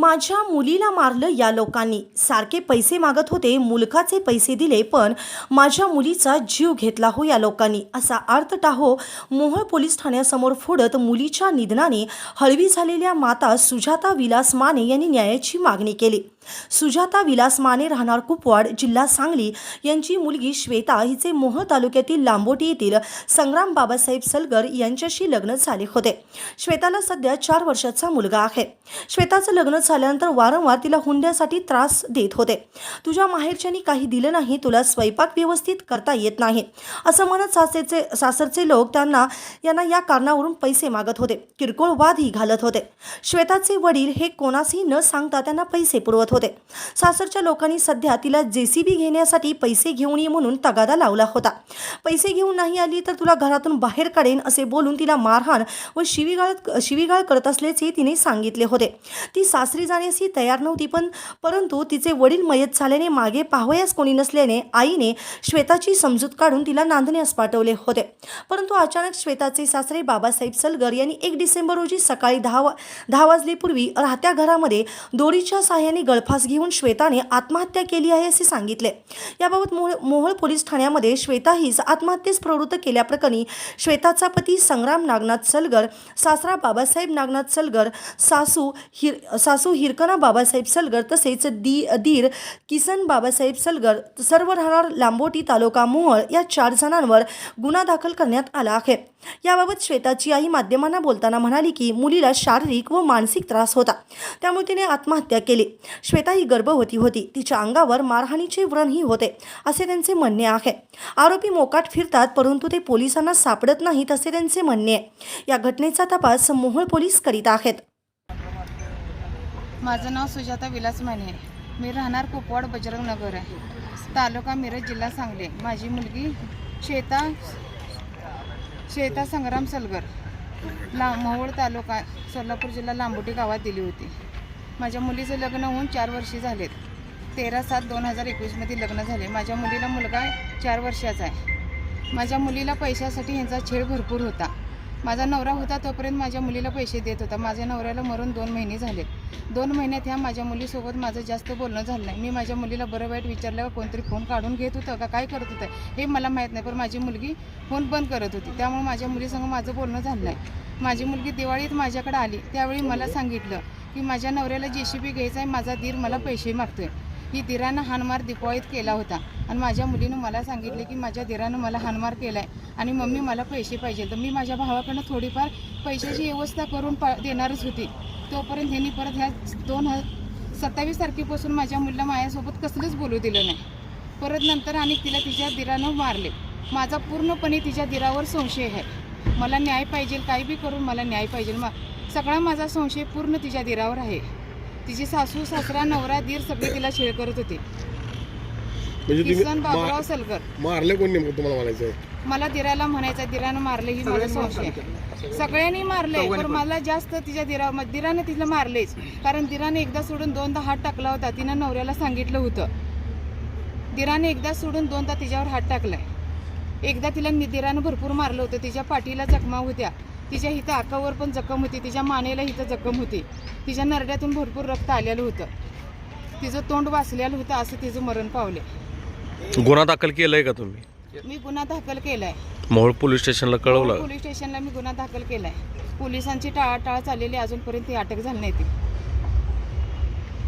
माझ्या मुलीला मारलं या लोकांनी. सारखे पैसे मागत होते मुलकाचे पैसे दिले पण माझ्या मुलीचा जीव घेतला हो या लोकांनी असा अर्थ टाहो. मोहोळ पोलीस ठाण्यासमोर फोडत मुलीच्या निधनाने हळवी झालेल्या माता सुजाता विलास माने यांनी न्यायाची मागणी केली. सुजाता विलास माने राहणार कुपवाड जिल्हा सांगली. यांची मुलगी श्वेता हिचे मोहोळ तालुक्यातील लांबोटी येथील संग्राम बाबासाहेब सलगर यांच्याशी लग्न झाले होते. श्वेताला सध्या चार वर्षाचा मुलगा आहे. श्वेताचं लग्न झाल्यानंतर वारंवार तिला हुंड्यासाठी त्रास देत होते. तुझ्या माहेरच्यानी काही दिलं नाही तुला स्वयंपाक व्यवस्थित करता येत नाही असं म्हणत सासेचे सासरचे लोक त्यांना यांना या कारणावरून पैसे मागत होते. किरकोळ वादही घालत होते. श्वेताचे वडील हे कोणासही न सांगता त्यांना पैसे पुरवत होते. सासरच्या लोकांनी सध्या तिला जेसीबी घेण्यासाठी पैसे घेऊन ये म्हणून तगादा लावला होता. पैसे घेऊन नाही आली तर तुला घरातून बाहेर काढेन असे बोलून तिला मारहाण व शिवीगाळ शिवीगाळ करत असल्याचे तिने सांगितले होते. ती सासरी जाण्यासही तयार नव्हती पण परंतु तिचे वडील मयत झाल्याने मागे पाहावयास कोणी नसल्याने आईने श्वेताची समजूत काढून तिला नांदण्यास पाठवले होते. परंतु अचानक श्वेताचे सासरे बाबासाहेब सलगर यांनी एक डिसेंबर रोजी सकाळी दहा वा दहा वाजलेपूर्वी राहत्या घरामध्ये दोरीच्या साह्याने गळफास घेऊन श्वेताने आत्महत्या केली आहे असे सांगितले. याबाबत मोहोळ मोहोळ पोलीस ठाण्यामध्ये श्वेता हीच आत्महत्येस प्रवृत्त केल्याप्रकरणी श्वेताचा पती संग्राम नागनाथ सलगर सासरा बाबासाहेब नागनाथ सलगर सासू हिर सासू हिरकणा बाबासाहेब सलगर तसेच दी दीर किसन बाबासाहेब सलगर सर्व राहणार लांबोटी तालुका मोहोळ या चार जणांवर गुन्हा दाखल करण्यात आला आहे. याबाबत श्वेताची आई माध्यमांना बोलताना म्हणाली की मुलीला शारीरिक व मानसिक त्रास होता. त्यामुळे तिने आत्महत्या केली. श्वेता ही गर्भवती होती. तिच्या अंगावर मारहाणीचे व्रणही होते असे त्यांचे म्हणणे आहे. आरोपी मोकाट फिरतात परंतु ते पोलिसांना सापडत नाहीत असे त्यांचे म्हणणे आहे. या घटनेचा तपास मोहोळ पोलीस करीत आहेत. माझं नाव सुजाता विलास माने आहे. मी राहणार कुपवाड बजरंग नगर आहे. तालुका मिरज जिल्हा सांगली. माझी मुलगी श्वेता श्वेता संग्राम सलगर ला मोहोळ तालुका सोलापूर जिल्हा लांबोटी गावात दिली होती. माझ्या मुलीचं लग्न होऊन चार वर्षे झालेत. तेरा सात दोन हजार एकवीसमध्ये लग्न झाले. माझ्या मुलीला मुलगा चार वर्षाचा आहे. माझ्या मुलीला पैशासाठी ह्यांचा छेड भरपूर होता. माझा नवरा होता तोपर्यंत माझ्या मुलीला पैसे देत होता. माझ्या नवऱ्याला मरून दोन महिने झाले दोन महिन्यात ह्या माझ्या मुलीसोबत माझं जास्त बोलणं झालं नाही. मी माझ्या मुलीला बरं वाईट विचारल्यावर कोणतरी फोन काढून घेत होतं का? काय करत होतं? हे मला माहीत नाही पण माझी मुलगी फोन बंद करत होती. त्यामुळे माझ्या मुलीसंग माझं बोलणं झालं नाही. माझी मुलगी दिवाळीत माझ्याकडे आली. त्यावेळी मला सांगितलं की माझ्या नवऱ्याला जे सी बी घ्यायचा आहे माझा दीर मला पैसे मागतोय. ही धीरानं हानमार दिपाळीत केला होता. आणि माझ्या मुलीनं मला सांगितले की माझ्या धीरानं मला हानमार केला आहे आणि मम्मी मला पैसे पाहिजे. तर मी माझ्या भावाकडनं थोडीफार पैशाची व्यवस्था करून पा देणारच होती. तोपर्यंत ह्यांनी परत ह्या दोन ह सत्तावीस तारखेपासून माझ्या मुलीला माझ्यासोबत कसलंच बोलू दिलं नाही. परत नंतर आणि तिला तिच्या धीरानं मारले. माझा पूर्णपणे तिच्या दिरावर संशय आहे. मला न्याय पाहिजे काही बी करून मला न्याय पाहिजे. मा सगळा माझा संशय पूर्ण तिच्या दिरावर आहे. तिची सासू सासरा नवरा दीर सगळे तिला छेड करत होते. म्हणजे तुम्ही किसन बाबुराव मा- सलगर. मारले कोण नेमकं तुम्हाला म्हणायचं? मला दिराला म्हणायचं दिरानं मारले ही माझा संशय. आहे. सगळ्यांनी मारले पण मला जास्त तिच्या दिरा म- दिरानं तिला मारलेच. कारण दिराने एकदा सोडून दोनदा हात टाकला होता. तिनं नवऱ्याला सांगितलं होतं. दिराने एकदा सोडून दोनदा तिच्यावर हात टाकलाय. एकदा तिला नि- दिरानं भरपूर मारलं होतं. तिच्या पाठीला जखमा होत्या. तिच्या हिथं आकावर पण जखम होती तिच्या मानेला हिथं जखम होती. तिच्या नरड्यातून भरपूर रक्त आलेलं होतं. तिचं तोंड वाचलेलं होतं असं तिचं मरण पावले. गुन्हा दाखल केलाय का तुम्ही? मी गुन्हा दाखल केलाय. मोहोळ पोलीस स्टेशनला कळवलं? पोलीस स्टेशनला मी गुन्हा दाखल केलाय. पोलिसांची टाळाटाळ चाललेली अजूनपर्यंत ती अटक झाली नाही ती.